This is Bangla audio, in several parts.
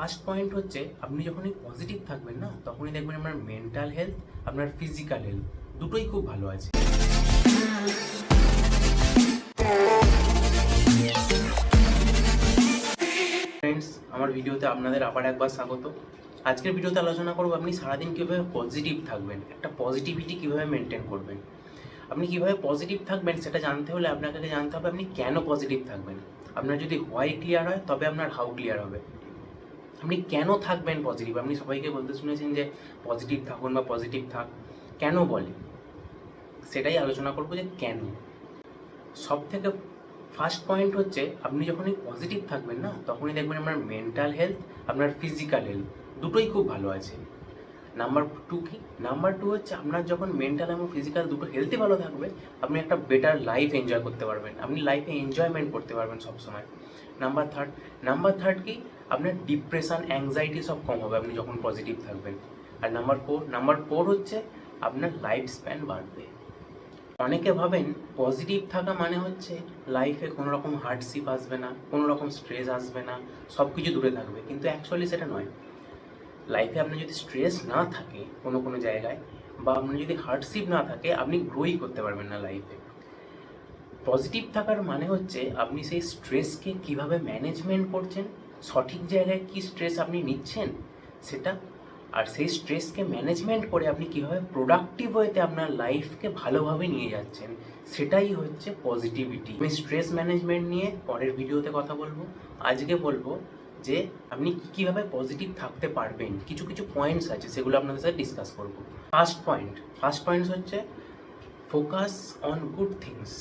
ফার্স্ট পয়েন্ট হচ্ছে, আপনি যখনই পজিটিভ থাকবেন না, তখনই দেখবেন আপনার মেন্টাল হেলথ আপনার ফিজিক্যাল হেলথ দুটোই খুব ভালো আছে। ফ্রেন্ডস আমার ভিডিওতে আপনাদের আবার একবার স্বাগত। আজকের ভিডিওতে আলোচনা করব আপনি সারাদিন কীভাবে পজিটিভ থাকবেন, একটা পজিটিভিটি কীভাবে মেনটেন করবেন। আপনি কীভাবে পজিটিভ থাকবেন সেটা জানতে হলে আপনাকে জানতে হবে আপনি কেন পজিটিভ থাকবেন। আপনার যদি হোয়াই ক্লিয়ার হয়, তবে আপনার হাউ ক্লিয়ার হবে। আপনি কেন থাকবেন পজিটিভ আপনি সবাইকে বলতে শুনেছেন যে পজিটিভ থাকুন বা পজিটিভ থাক। কেন বলে? সেটাই আলোচনা করব যে কেন? সব থেকে ফার্স্ট পয়েন্ট হচ্ছে, আপনি যখনই পজিটিভ থাকবেন না, তখনই দেখবেন আপনার মেন্টাল হেলথ আপনার ফিজিক্যাল হেলথ দুটোই খুব ভালো আছে। নাম্বার টু কি? নাম্বার টু হচ্ছে আপনার যখন মেন্টাল এবং ফিজিক্যাল দুটো হেলথই ভালো থাকবে, আপনি একটা বেটার লাইফ এনজয় করতে পারবেন। আপনি লাইফে এনজয়মেন্ট করতে পারবেন সবসময়। নাম্বার থার্ড নাম্বার থার্ড কি? আপনার ডিপ্রেশন অ্যাংজাইটি সব কম হবে আপনি যখন পজিটিভ থাকবেন। আর নাম্বার ফোর নাম্বার ফোর হচ্ছে আপনার লাইফ স্প্যান বাড়বে। অনেকে ভাবেন পজিটিভ থাকা মানে হচ্ছে লাইফে কোনো রকম হার্ডশিপ আসবে না কোনো রকম স্ট্রেস আসবে না সব কিছু দূরে থাকবে। কিন্তু অ্যাকচুয়ালি সেটা নয়। লাইফে আপনার যদি স্ট্রেস না থাকে কোনো কোনো জায়গায় বা আপনার যদি হার্ডশিপ না থাকে, আপনি গ্রোই করতে পারবেন না লাইফে পজিটিভ থাকার মানে হচ্ছে আপনি সেই স্ট্রেসকে কীভাবে ম্যানেজমেন্ট করছেন সঠিক জায়গায় কি স্ট্রেস আপনি নিচ্ছেন, সেটা আর সেই স্ট্রেসকে ম্যানেজমেন্ট করে আপনি কীভাবে প্রোডাক্টিভ ওয়েতে আপনার লাইফকে ভালোভাবে নিয়ে যাচ্ছেন, সেটাই হচ্ছে পজিটিভিটি আমি স্ট্রেস ম্যানেজমেন্ট নিয়ে পরের ভিডিওতে কথা বলব। আজকে বলব যে আপনি কীভাবে পজিটিভ থাকতে পারবেন, কিছু কিছু পয়েন্টস আছে, সেগুলো আপনাদের সাথে ডিসকাস করব। ফার্স্ট পয়েন্ট ফার্স্ট পয়েন্টস হচ্ছে ফোকাস অন গুড থিংস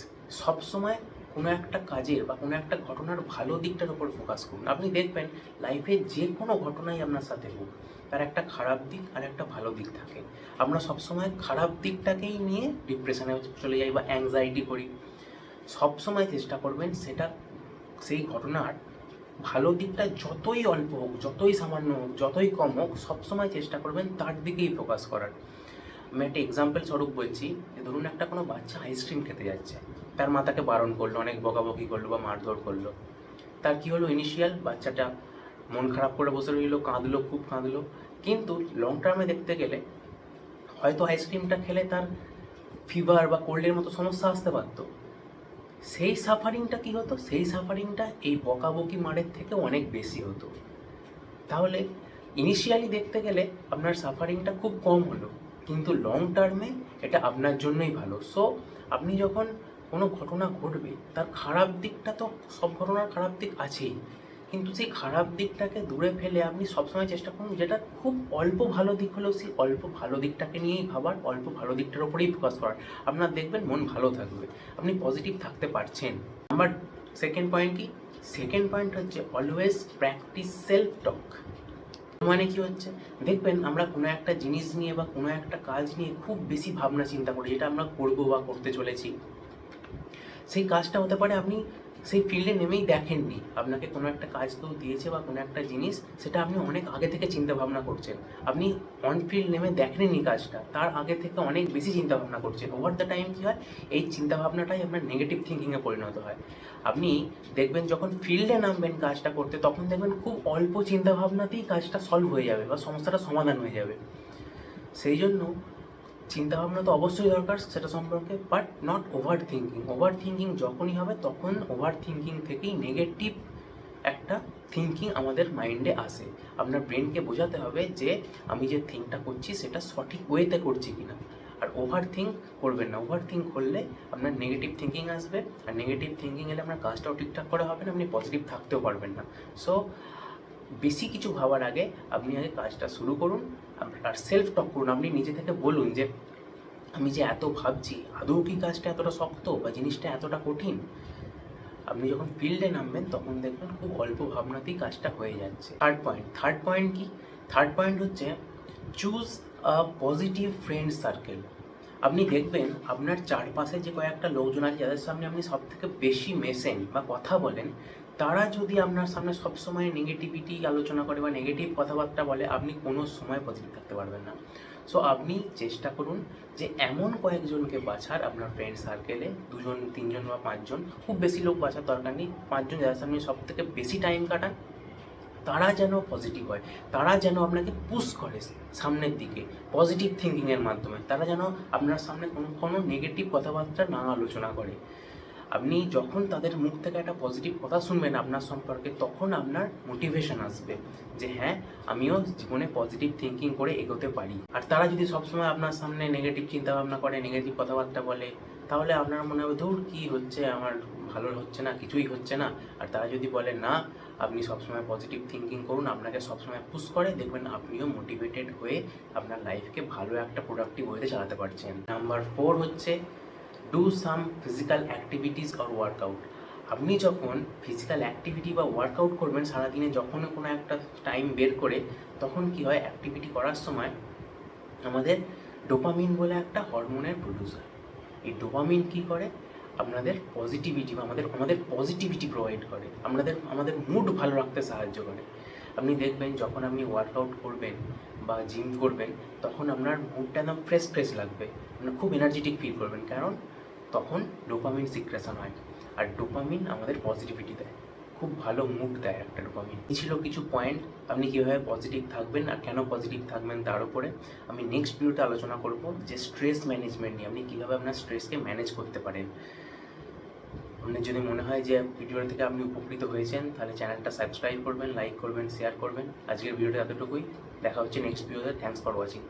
সবসময় কোনো একটা কাজের বা কোনো একটা ঘটনার ভালো দিকটার উপর ফোকাস করুন। আপনি দেখবেন লাইফে যে কোনো ঘটনাই আপনার সাথে হোক, তার একটা খারাপ দিক আর একটা ভালো দিক থাকে। আমরা সবসময় খারাপ দিকটাকেই নিয়ে ডিপ্রেশনে চলে যাই বা অ্যাংজাইটি করি। সবসময় চেষ্টা করবেন সেটা, সেই ঘটনার ভালো দিকটা যতই অল্প হোক, যতই সামান্য হোক, যতই কম হোক, সবসময় চেষ্টা করবেন তার দিকেই ফোকাস করার। আমি একটা এক্সাম্পল স্বরূপ বলছি যে ধরুন একটা কোনো বাচ্চা আইসক্রিম খেতে যাচ্ছে। তার মা তাকে বারণ করল, অনেক বকাবকি করল বা মারধর করল। তার কি হলো ইনিশিয়াল বাচ্চাটা মন খারাপ করে বসে রইল, কাঁদলো, খুব কাঁদলো। কিন্তু লং টার্মে দেখতে গেলে হয়তো আইসক্রিমটা খেলে তার ফিভার বা কোল্ডের মতো সমস্যা আসতে পারতো। সেই সাফারিংটা কি হতো? সেই সাফারিংটা এই বকাবকি মারের থেকে অনেক বেশি হতো। তাহলে ইনিশিয়ালি দেখতে গেলে আপনার সাফারিংটা খুব কম হলো। কিন্তু লং টার্মে এটা আপনার জন্যই ভালো। সো আপনি যখন কোনো ঘটনা ঘটবে, তার খারাপ দিকটা তো সব ঘটনার খারাপ দিক আছেই। কিন্তু সেই খারাপ দিকটাকে দূরে ফেলে আপনি সবসময় চেষ্টা করুন, যেটা খুব অল্প ভালো দিক হলেও সেই অল্প ভালো দিকটাকে নিয়েই ভাবার, অল্প ভালো দিকটার উপরেই ফোকাস করার। আপনার দেখবেন মন ভালো থাকবে, আপনি পজিটিভ থাকতে পারছেন। আমার সেকেন্ড পয়েন্ট কি? সেকেন্ড পয়েন্ট হচ্ছে অলওয়েজ প্র্যাকটিস সেলফ টক মানে কি হচ্ছে? দেখবেন আমরা কোনো একটা জিনিস নিয়ে বা কোনো একটা কাজ নিয়ে খুব বেশি ভাবনা চিন্তা করি, যেটা আমরা করব বা করতে চলেছি। সেই কাজটা হতে পারে আপনি সেই ফিল্ডে নেমেই দেখেননি। আপনাকে কোনো একটা কাজ কেউ দিয়েছে বা কোনো একটা জিনিস, সেটা আপনি অনেক আগে থেকে চিন্তা ভাবনা করছেন। আপনি অন ফিল্ড নেমে দেখেননি কাজটা, তার আগে থেকে অনেক বেশি চিন্তা ভাবনা করছেন। ওভার দ্য টাইম কী হয়? এই চিন্তা ভাবনাটাই আপনার নেগেটিভ থিঙ্কিংয়ে পরিণত হয়। আপনি দেখবেন যখন ফিল্ডে নামবেন কাজটা করতে, তখন দেখবেন খুব অল্প চিন্তা ভাবনাতেই কাজটা সলভ হয়ে যাবে বা সমস্যাটা সমাধান হয়ে যাবে। সেই জন্য চিন্তা ভাবনা তো অবশ্যই দরকার সেটা সম্পর্কে but not over thinking over thinking যখনই হবে, তখন ওভার থিঙ্কিং থেকেই নেগেটিভ একটা থিঙ্কিং আমাদের মাইন্ডে আসে। আপনার ব্রেনকে বোঝাতে হবে যে, আমি যে থিঙ্কটা করছি সেটা সঠিক ওয়েতে করছি কিনা। আর ওভার থিঙ্ক করবেন না। ওভার থিঙ্ক করলে আপনার নেগেটিভ থিঙ্কিং আসবে। আর নেগেটিভ থিঙ্কিং এলে আপনার কাজটাও ঠিকঠাক করে হবে না, আপনি পজিটিভ থাকতেও পারবেন না। সো বেশি কিছু ভাবার আগে আপনি আগে কাজটা শুরু করুন। আর সেলফ টক করুন। আপনি নিজে থেকে বলুন যে, আমি যে এত ভাবছি, আদৌ কি কাজটা এতটা শক্ত বা জিনিসটা এতটা কঠিন? আপনি যখন ফিল্ডে নামবেন, তখন দেখবেন খুব অল্প ভাবনাতেই কাজটা হয়ে যাচ্ছে। থার্ড পয়েন্ট থার্ড পয়েন্ট কি? থার্ড পয়েন্ট হচ্ছে choose a positive friend circle আপনি দেখবেন, আপনার চারপাশে যে কয়েকটা লোকজন আছে, যাদের সামনে আপনি সব থেকে বেশি মেশেন বা কথা বলেন তারা যদি আপনার সামনে সবসময় নেগেটিভিটি আলোচনা করে বা নেগেটিভ কথাবার্তা বলে, আপনি কোনো সময় পজিটিভ থাকতে পারবেন না। সো আপনি চেষ্টা করুন যে এমন কয়েকজনকে বাছার, আপনার ফ্রেন্ড সার্কেলে দুজন, তিনজন বা পাঁচজন, খুব বেশি লোক বাছার দরকার নেই। পাঁচজন যাদের সামনে সব থেকে বেশি টাইম কাটান, তারা যেন পজিটিভ হয়, তারা যেন আপনাকে পুশ করে সামনের দিকে পজিটিভ থিঙ্কিংয়ের মাধ্যমে। তারা যেন আপনার সামনে কোনো কোনো নেগেটিভ কথাবার্তা না আলোচনা করে। আপনি যখন তাদের মুখ থেকে একটা পজিটিভ কথা শুনবেন আপনার সম্পর্কে, তখন আপনার মোটিভেশন আসবে যে হ্যাঁ আমিও জীবনে পজিটিভ থিঙ্কিং করে এগোতে পারি। আর তারা যদি সবসময় আপনার সামনে নেগেটিভ চিন্তা ভাবনা করে নেগেটিভ কথাবার্তা বলে, তাহলে আপনার মনে হবে, ধুর, কী হচ্ছে? আমার ভালো হচ্ছে না, কিছুই হচ্ছে না। আর তারা যদি বলে, না, আপনি সবসময় পজিটিভ থিঙ্কিং করুন, আপনাকে সবসময় পুশ করে, দেখবেন আপনিও মোটিভেটেড হয়ে আপনার লাইফকে ভালো একটা প্রোডাক্টিভ ওয়েতে চালাতে পারছেন। নাম্বার ফোর হচ্ছে do some physical activities or workout আপনি যখন ফিজিক্যাল অ্যাক্টিভিটি বা ওয়ার্কআউট করবেন সারাদিনে যখন কোনো একটা টাইম বের করে, তখন কি হয়? অ্যাক্টিভিটি করার সময় আমাদের ডোপামিন বলে একটা হরমোনের প্রডিউস হয়। এই ডোপামিন কী করে? আপনাদের পজিটিভিটি বা আমাদের আমাদের পজিটিভিটি প্রোভাইড করে। আপনাদের, আমাদের মুড ভালো রাখতে সাহায্য করে। আপনি দেখবেন যখন আপনি ওয়ার্কআউট করবেন বা জিম করবেন, তখন আপনার মুডটা একদম ফ্রেশ ফ্রেশ লাগবে। আপনার খুব এনার্জেটিক ফিল করবেন। কারণ তখন ডোপামিন সিক্রেশন হয়। আর ডোপামিন আমাদের পজিটিভিটি দেয়। খুব ভালো মুড দেয় একটা ডোপামিন। এই ছিল কিছু পয়েন্ট আপনি কীভাবে পজিটিভ থাকবেন আর কেন পজিটিভ থাকবেন তার উপরে। আমি নেক্সট ভিডিওতে আলোচনা করব যে স্ট্রেস ম্যানেজমেন্ট নিয়ে, আপনি কীভাবে আপনার স্ট্রেসকে ম্যানেজ করতে পারেন। আপনার যদি মনে হয় যে ভিডিও থেকে আপনি উপকৃত হয়েছেন, তাহলে চ্যানেলটা সাবস্ক্রাইব করবেন লাইক করবেন শেয়ার করবেন। আজকের ভিডিওটা এতটুকুই। দেখা হচ্ছে নেক্সট ভিডিওতে থ্যাংকস ফর ওয়াচিং